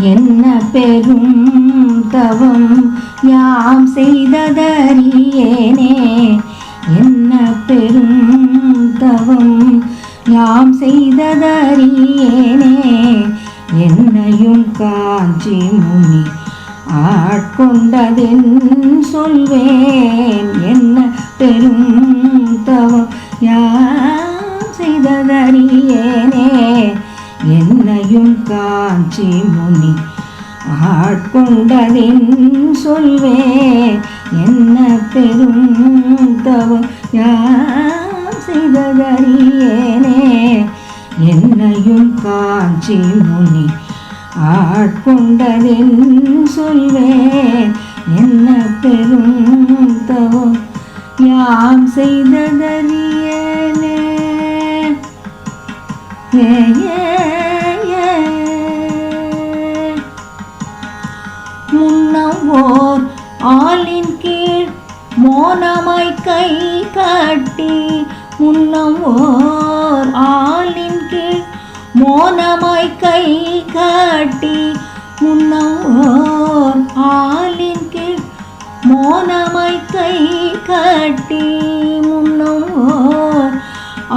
என்ன பெரும் தவம் யாம் செய்ததறியேனே? என்ன பெரும் தவம் யாம் செய்ததறியேனே? என்னையும் காஞ்சி முனி ஆட்கொண்டதென் சொல்வேன். என்ன பெரும் தவம் யாம் செய்ததறியேனே? என்னையும் காஞ்சி முனி. ஆட்கொண்டதின் சொல்வே என்ன பெரும் தவம் யாம் செய்ததறியேனே? என்னையும் காஞ்சி முனி. ஆட்கொண்டதின் சொல்வே என்ன பெரும் தவம் யாம் செய்ததறியேனே? ஏ முன்னவோர் ஆளின் கீழ் மோனமாய் கை காட்டி ஓர் ஆளின் கீழ் மோனமாய் கை காட்டி ஓர் ஆளின் கீழ் மோனமாய் கை காட்டி ஓர்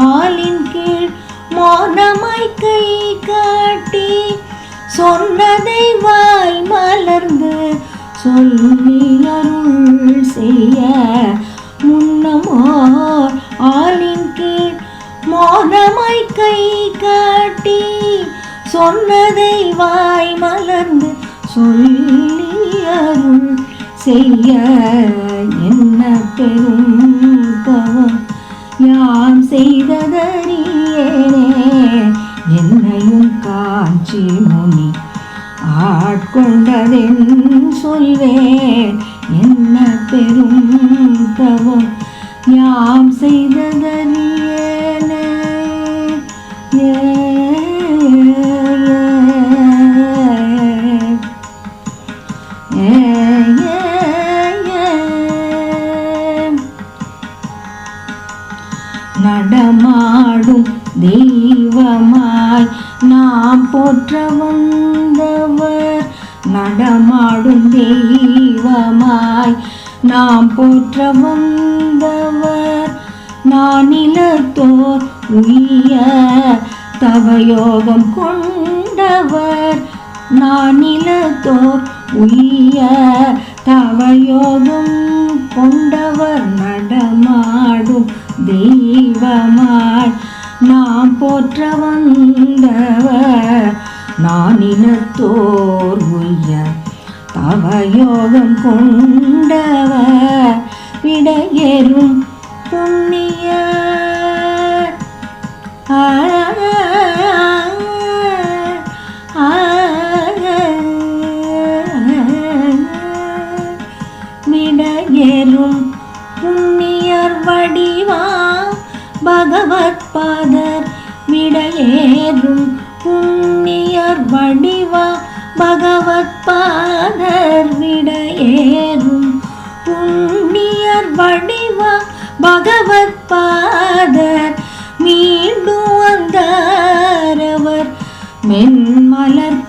ஆளின் கீழ் மோனமாய் கை காட்டி சொன்னதை வாய் மலர்ந்து சொல்லி அருள் செய்ய முன்னமார் ஆளின் கீழ் மோனமாய் கை காட்டி சொன்னதை வாய் மலர்ந்து சொல்லி அருள் செய்ய என்ன பெரும் தவம் யாம் செய்ததறியேனே என்னையும் காஞ்சி கொண்டதென் சொல்வேன் என்ன பெரும் தவம் யாம் செய்ததறியேனே நடமாடும் தெய்வமாய் நாம் போற்ற வந்தவர் நடமாடும் தெய்வமாய் நாம் போற்ற வந்தவர். நானிலத்தோர் உய தவயோகம் கொண்டவர். நானிலத்தோர் உய தவயோகம் கொண்டவர். நடமாடும் தெய்வமாய் நாம் போற்ற வந்தவர். நான் இனத்தோர் உய்ய தவயோகம் கொண்டவ விடையேறும் புண்ணிய ஆ விடையேறும் புண்ணியர் வடிவா பகவத் பாதர் விடையேறும் புண்ணிய வடிவா பகவத் பாதர் விடையேறும். புண்ணியர் வடிவா பகவத் பாதர் மீண்டும் வந்தாரவர் மென்மலர்த்தாள்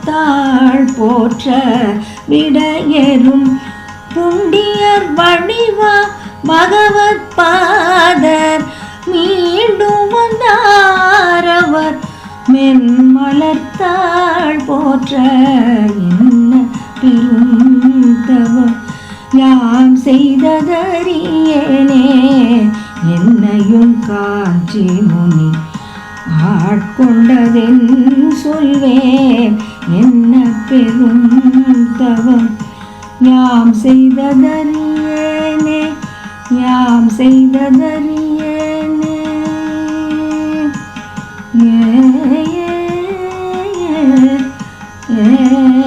போற்ற விடையரும் புண்டியர் வடிவா பகவத் பாதர் மீண்டும் வந்தாரவர் மென்மலத்தாள் போற்ற என்ன பெரும் தவம் யாம் செய்ததறியேனே என்னையும் காஞ்சி முனி ஆட்கொண்டதென் சொல்வேன் என்ன பெரும் தவம் யாம் செய்ததறியேனே யாம் செய்ததறி Mm-hmm.